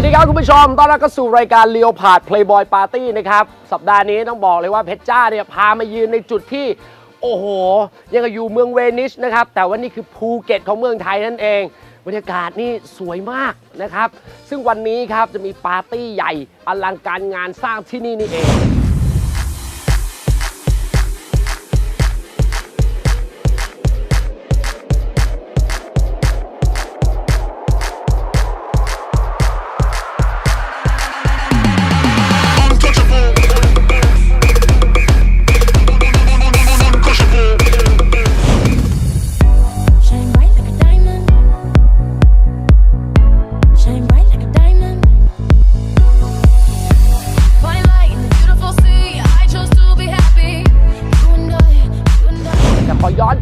สวัสดีครับคุณผู้ชมต้อนรับเข้าสู่รายการเลียวผาดเพลย์บอยปาร์ตี้นะครับ สัปดาห์นี้ต้องบอกเลยว่าเพชรจ้าเนี่ยพามายืนในจุดที่ โอ้โห ยังกับอยู่เมืองเวนิสนะครับ แต่ว่านี่คือภูเก็ตของเมืองไทยนั่นเอง บรรยากาศนี่สวยมากนะครับ ซึ่งวันนี้ครับจะมีปาร์ตี้ใหญ่อลังการงานสร้างที่นี่นี่เอง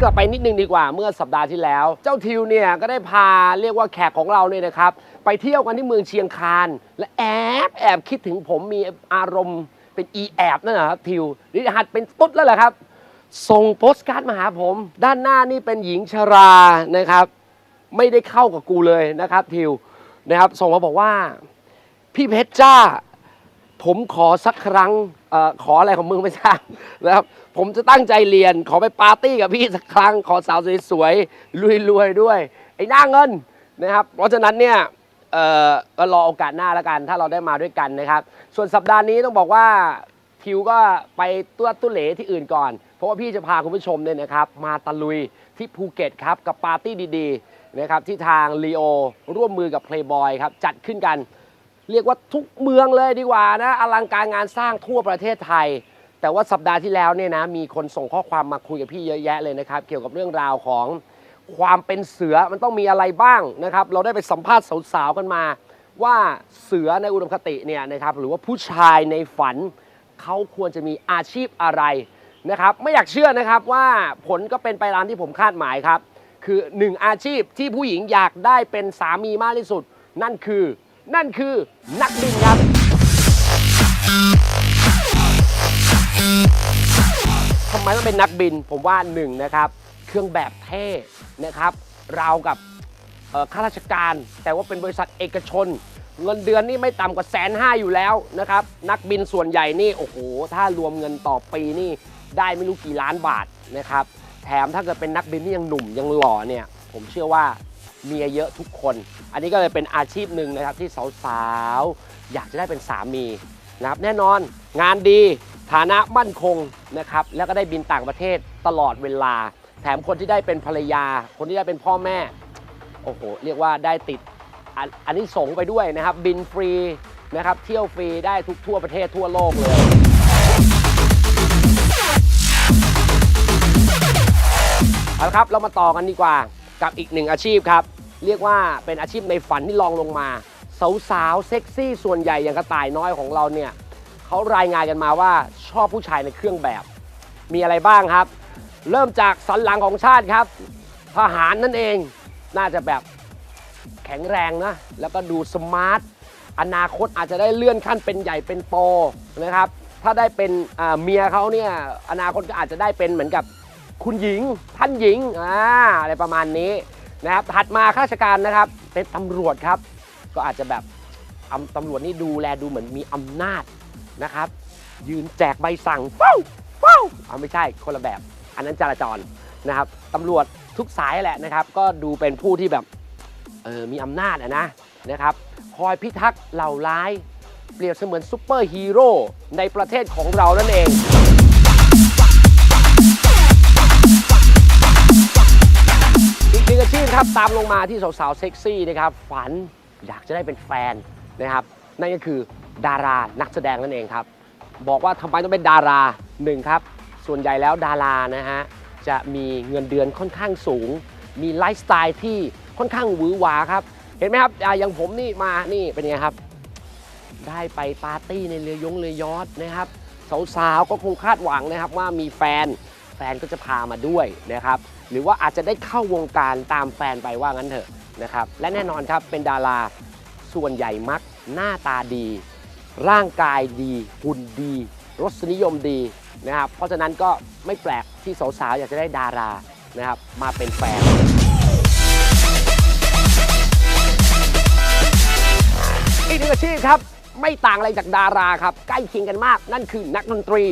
กลับไปนิดนึงดีกว่าเมื่อสัปดาห์ที่แล้ว เจ้าทิวเนี่ยก็ได้พาเรียกว่าแขกของเราเนี่ยนะครับ ไปเที่ยวกันที่เมืองเชียงคาน และแอบแอบคิดถึงผมมีอารมณ์เป็นอีแอบนั่นนะครับทิวนี่หัดเป็นตุ๊ดแล้วเหรอครับ ส่งโปสการ์ดมาหาผม ด้านหน้านี่เป็นหญิงชรานะครับ ไม่ได้เข้ากับกูเลยนะครับทิวนะครับ ส่งมาบอกว่า พี่เพชรจ้า ผมขอสักครั้ง ออขออะไรของมึงไม่ทราบนะครับ ผมจะตั้งใจเรียน ขอไปปาร์ตี้กับพี่สักครั้ง ขอสาวสวยๆรวยๆด้วย ไอ้หน้าเงินนะครับ เพราะฉะนั้นเนี่ยเอ่อก็รอโอกาสหน้าแล้วกัน ถ้าเราได้มาด้วยกันนะครับ ส่วนสัปดาห์นี้ต้องบอกว่าทิวก็ไปตัวตุเหลที่อื่นก่อน เพราะว่าพี่จะพาคุณผู้ชมเนี่ยนะครับ มาตะลุยที่ภูเก็ตครับ กับปาร์ตี้ดีๆนะครับที่ทางลีโอร่วมมือกับ Playboy ครับจัดขึ้นกัน เรียกว่าทุกเมืองเลยดีกว่านะอลังการงานสร้างทั่วประเทศไทย แต่ว่าสัปดาห์ที่แล้วเนี่ยนะมีคนส่งข้อความมาคุยกับพี่เยอะแยะเลยนะครับ เกี่ยวกับเรื่องราวของความเป็นเสือมันต้องมีอะไรบ้างนะครับ เราได้ไปสัมภาษณ์สาวๆกันมา ว่าเสือในอุดมคติเนี่ยนะครับหรือว่าผู้ชายในฝันเขาควรจะมีอาชีพอะไรนะครับ ไม่อยากเชื่อนะครับว่าผลก็เป็นไปตามที่ผมคาดหมายครับ คือหนึ่งอาชีพที่ผู้หญิงอยากได้เป็นสามีมากที่สุด นั่นคือ นั่นคือนักบินครับ ทำไมต้องเป็นนักบิน ผมว่าหนึ่งนะครับ เครื่องแบบเท่นะครับ ราวกับข้าราชการ แต่ว่าเป็นบริษัทเอกชน เงินเดือนนี่ไม่ต่ำกว่าแสนห้าอยู่แล้วนะครับ นักบินส่วนใหญ่นี่ โอ้โห ถ้ารวมเงินต่อปีนี่ได้ไม่รู้กี่ล้านบาทนะครับ แถมถ้าเกิดเป็นนักบินที่ยังหนุ่มยังหล่อเนี่ย ผมเชื่อว่า เมียเยอะทุกคน อันนี้ก็เลยเป็นอาชีพหนึ่งนะครับที่สาวๆ อยากจะได้เป็นสามีนะครับแน่นอนงานดีฐานะมั่นคงนะครับแล้วก็ได้บินต่างประเทศตลอดเวลา แถมคนที่ได้เป็นภรรยา คนที่ได้เป็นพ่อแม่โอ้โหเรียกว่าได้ติดอันนี้สงไปด้วยนะครับ บินฟรีนะครับเที่ยวฟรีได้ทุกทั่วประเทศทั่วโลกเลยเอาละครับเรามาต่อกันดีกว่า กับอีกหนึ่งอาชีพครับ เรียกว่าเป็นอาชีพในฝันที่ลองลงมา สาวๆเซ็กซี่ส่วนใหญ่อย่างกระต่ายน้อยของเราเนี่ยเขารายงานกันมาว่าชอบผู้ชายในเครื่องแบบ มีอะไรบ้างครับ เริ่มจากสันหลังของชาติครับ ทหารนั่นเองน่าจะแบบแข็งแรงนะ แล้วก็ดูสมาร์ทอนาคตอาจจะได้เลื่อนขั้นเป็นใหญ่เป็นโตนะครับ ถ้าได้เป็นเมียเขาเนี่ยอนาคตก็อาจจะได้เป็นเหมือนกับ คุณหญิงท่านหญิงอ่าอะไรประมาณนี้นะครับถัดมาข้าราชการนะครับ เป็นตำรวจครับ ก็อาจจะแบบอำตำรวจนี่ดูแลดูเหมือนมีอำนาจนะครับ ยืนแจกใบสั่งเฝ้าเฝ้าเอาไม่ใช่คนละแบบ อันนั้นจราจรนะครับตำรวจทุกสายแหละนะครับ ก็ดูเป็นผู้ที่แบบเออมีอำนาจนะนะครับคอยพิทักษ์เหล่าร้าย เปรียบเสมือนซูเปอร์ฮีโร่ในประเทศของเรานั่นเอง ครับตามลงมาที่สาวๆเซ็กซี่นะครับฝันอยากจะได้เป็นแฟนนะครับนั่นก็คือดารานักแสดงนั่นเองครับ บอกว่าทำไมต้องเป็นดาราหนึ่งครับ ส่วนใหญ่แล้วดารานะฮะจะมีเงินเดือนค่อนข้างสูง มีไลฟ์สไตล์ที่ค่อนข้างหวือหวาครับ เห็นไหมครับอย่างผมนี่มานี่เป็นไงครับ ได้ไปปาร์ตี้ในเรือยงเรือยอชต์นะครับ สาวๆก็คงคาดหวังนะครับว่ามีแฟนแฟนก็จะพามาด้วยนะครับ หรือว่าอาจจะได้เข้าวงการตามแฟนไปว่างั้นเถอะนะครับ และแน่นอนครับเป็นดาราส่วนใหญ่มักหน้าตาดี ร่างกายดีหุ่นดี รสนิยมดีนะครับ เพราะฉะนั้นก็ไม่แปลกที่สาวๆอยากจะได้ดารานะครับมาเป็นแฟนอีกหนึ่งงอาชีพครับไม่ต่างอะไรจากดาราครับ ใกล้เคียงกันมาก นั่นคือนักดนตรี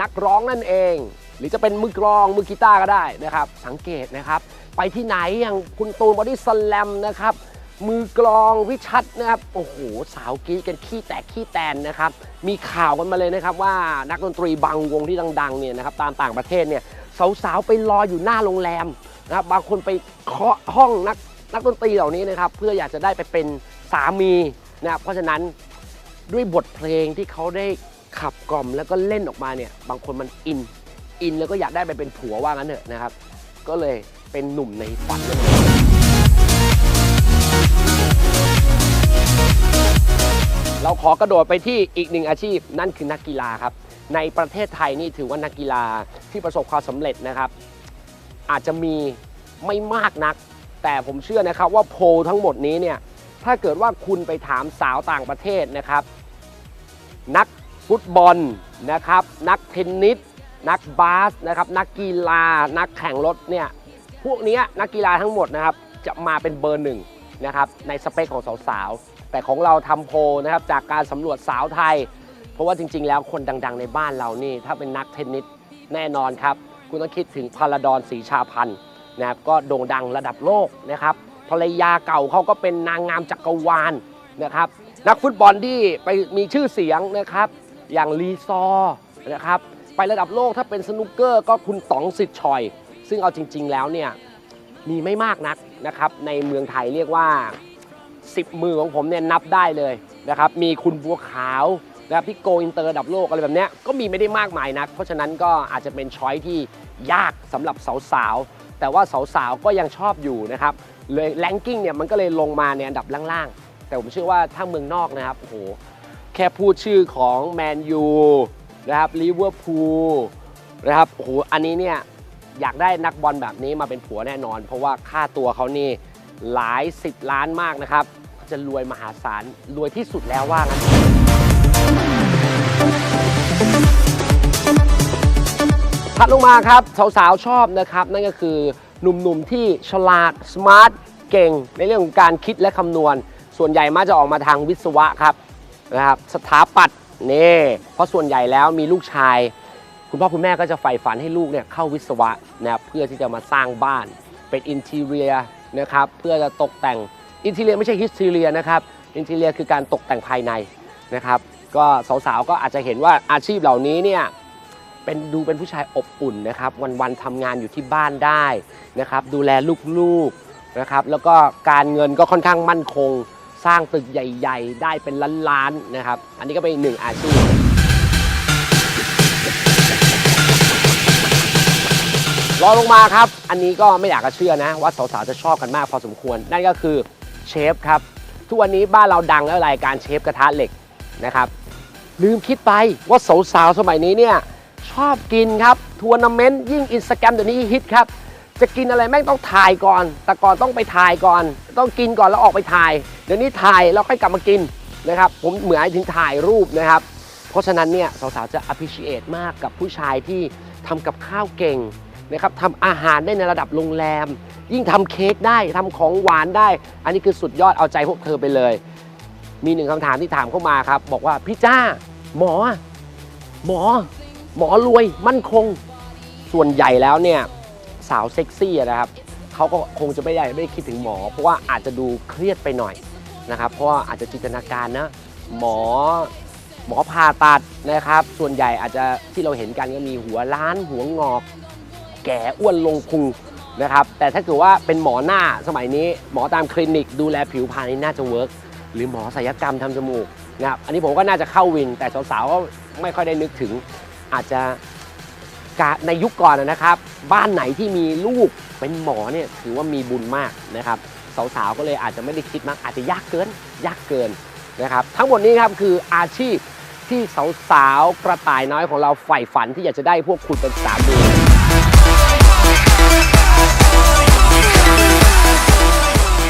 นักร้องนั่นเอง หรือจะเป็นมือกลองมือกีตาร์ก็ได้นะครับ สังเกตนะครับ ไปที่ไหนอย่างคุณตูนบอดี้สแลมนะครับ มือกลองวิชัดนะครับ โอ้โห สาวกีดกันขี้แตกขี้แตนนะครับ มีข่าวกันมาเลยนะครับว่านักดนตรีบางวงที่ดังๆเนี่ยนะครับตามต่างประเทศเนี่ยสาวๆไปรออยู่หน้าโรงแรมนะครับบางคนไปเคาะห้องนักนักดนตรีเหล่านี้นะครับเพื่ออยากจะได้ไปเป็นสามีนะครับเพราะฉะนั้นด้วยบทเพลงที่เขาได้ขับกล่อมแล้วก็เล่นออกมาเนี่ยบางคนมันอิน อินแล้วก็อยากได้ไปเป็นผัวว่างั้นเถอะนะครับ ก็เลยเป็นหนุ่มในฝันเราขอกระโดดไปที่อีกหนึ่งอาชีพนั่นคือนักกีฬาครับ ในประเทศไทยนี่ถือว่านักกีฬาที่ประสบความสำเร็จนะครับ อาจจะมีไม่มากนัก แต่ผมเชื่อนะครับว่าโพลทั้งหมดนี้เนี่ยถ้าเกิดว่าคุณไปถามสาวต่างประเทศนะครับ นักฟุตบอลนะครับ นักเทนนิส นักบาสนะครับนักกีฬา นักแข่งรถเนี่ยพวกนี้นักกีฬาทั้งหมดนะครับจะมาเป็นเบอร์หนึ่งนะครับในสเปคของสาวๆ แต่ของเราทำโพนะครับจากการสำรวจสาวไทย เพราะว่าจริง ๆ แล้วคนดัง ๆ ในบ้านเรานี่ ถ้าเป็นนักเทนนิสแน่นอนครับ คุณต้องคิดถึงพาราดอนศรีชาพันธ์นะครับก็โด่งดังระดับโลกนะครับภรรยาเก่าเขาก็เป็นนางงามจักรวาลนะครับนักฟุตบอลที่ไปมีชื่อเสียงนะครับอย่างลีซอนะครับ ไประดับโลกถ้าเป็นสนุกเกอร์ก็คุณต๋องสิทธิ์ชอย ซึ่งเอาจริง ๆ แล้วเนี่ยมีไม่มากนักนะครับในเมืองไทยเรียกว่า 10 มือของผมเนี่ยนับได้เลยนะครับมีคุณบัวขาวนะครับที่โกอินเตอร์ระดับโลกอะไรแบบนี้ก็มีไม่ได้มากมายนัก เพราะฉะนั้นก็อาจจะเป็นช้อยที่ยากสำหรับสาวๆแต่ว่าสาวๆก็ยังชอบอยู่นะครับเลยแลนกิ้งเนี่ยมันก็เลยลงมาในอันดับล่างๆ แต่ผมเชื่อว่าถ้าเมืองนอกนะครับโอ้โหแค่พูดชื่อของแมนยู นะครับลิเวอร์พูลนะครับโอ้โหอันนี้เนี่ยอยากได้นักบอลแบบนี้มาเป็นผัวแน่นอน เพราะว่าค่าตัวเขานี่หลายสิบล้านมากนะครับ จะรวยมหาศาลรวยที่สุดแล้วว่างั้นถัดลงมาครับ สาวๆ ชอบนะครับ นั่นก็คือหนุ่มๆ ที่ฉลาดสมาร์ทเก่ง ในเรื่องของการคิดและคำนวณ ส่วนใหญ่มักจะออกมาทางวิศวะครับนะครับสถาปัตย์ นี่เพราะส่วนใหญ่แล้วมีลูกชาย คุณพ่อคุณแม่ก็จะใฝ่ฝันให้ลูกเนี่ยเข้าวิศวะนะครับเพื่อที่จะมาสร้างบ้านเป็นอินทีเรียนะครับเพื่อจะตกแต่งอินทีเรียไม่ใช่ฮิสทีเรียนะครับอินทีเรียคือการตกแต่งภายในนะครับ ก็สาวๆก็อาจจะเห็นว่าอาชีพเหล่านี้เนี่ยเป็นดูเป็นผู้ชายอบอุ่นนะครับวันๆทำงานอยู่ที่บ้านได้นะครับดูแลลูกๆนะครับแล้วก็การเงินก็ค่อนข้างมั่นคง สร้างตึกใหญ่ ๆ ได้เป็นล้านๆนะครับ อันนี้ก็เป็นอีกหนึ่งอาชีพรองลงมาครับ อันนี้ก็ไม่อยากจะเชื่อนะ ว่าสาวๆจะชอบกันมากพอสมควร นั่นก็คือเชฟครับ ทุกวันนี้บ้านเราดังแล้วรายการเชฟกระทะเหล็กนะครับ ลืมคิดไปว่าสาวๆสมัยนี้เนี่ยชอบกินครับทัวร์นาเมนต์ยิ่งอินสตาแกรมเดี๋ยวนี้ฮิตครับ จะกินอะไรแม่งต้องถ่ายก่อน แต่ก่อนต้องไปถ่ายก่อน ต้องกินก่อนแล้วออกไปถ่าย เดี๋ยวนี้ถ่ายแล้วค่อยกลับมากินนะครับ ผมเหมือนถึงถ่ายรูปนะครับ เพราะฉะนั้นเนี่ยสาวๆจะ appreciate มากกับผู้ชายที่ทำกับข้าวเก่งนะครับทำอาหารได้ในระดับโรงแรม ยิ่งทำเค้กได้ทำของหวานได้ อันนี้คือสุดยอดเอาใจพวกเธอไปเลย มีหนึ่งคำถามที่ถามเข้ามาครับ บอกว่าพี่จ้า หมอ หมอ หมอรวยมั่นคง ส่วนใหญ่แล้วเนี่ย สาวเซ็กซี่อะนะครับเขาก็คงจะไม่ได้ไม่ได้คิดถึงหมอ เพราะว่าอาจจะดูเครียดไปหน่อยนะครับเพราะว่าอาจจะจินตนาการนะหมอหมอผ่าตัดนะครับ ส่วนใหญ่อาจจะที่เราเห็นกันก็มีหัวล้านหัวงอก แก่อ้วนลงพุงนะครับ แต่ถ้าเกิดว่าเป็นหมอหน้าสมัยนี้ หมอตามคลินิกดูแลผิวพรรณนี่น่าจะเวิร์กหรือหมอศัลยกรรมทำจมูกนะครับอันนี้ผมก็น่าจะเข้าวิน แต่สาวๆก็ไม่ค่อยได้นึกถึงอาจจะ กะในยุคก่อนนะครับ บ้านไหนที่มีลูกเป็นหมอเนี่ยถือว่ามีบุญมากนะครับสาวๆก็เลยอาจจะไม่ได้คิดมากอาจจะยากเกินยากเกินนะครับ ทั้งหมดนี้ครับคืออาชีพที่สาวๆกระต่ายน้อยของเราใฝ่ฝันที่อยากจะได้พวกคุณเป็นสามี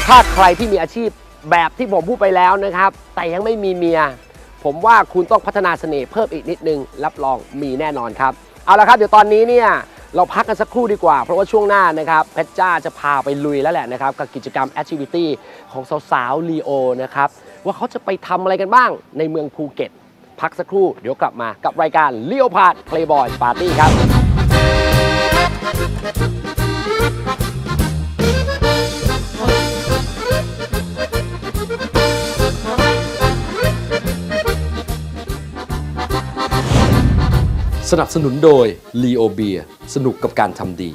ถ้าใครที่มีอาชีพแบบที่ผมพูดไปแล้วนะครับ แต่ยังไม่มีเมีย ผมว่าคุณต้องพัฒนาเสน่ห์เพิ่มอีกนิดนึง รับรองมีแน่นอนครับ เอาละครับเดี๋ยวตอนนี้เนี่ยเราพักกันสักครู่ดีกว่า เพราะว่าช่วงหน้านะครับเพชรจ้าจะพาไปลุยแล้วแหละนะครับ กับกิจกรรมแอคทิวิตี้ของสาวๆลีโอนะครับ ว่าเขาจะไปทำอะไรกันบ้างในเมืองภูเก็ต พักสักครู่เดี๋ยวกลับมากับรายการเลี้ยวพาดเพลย์บอยปาร์ตี้ครับ สนับสนุนโดย l ีโอเบียสนุกกับการทำดี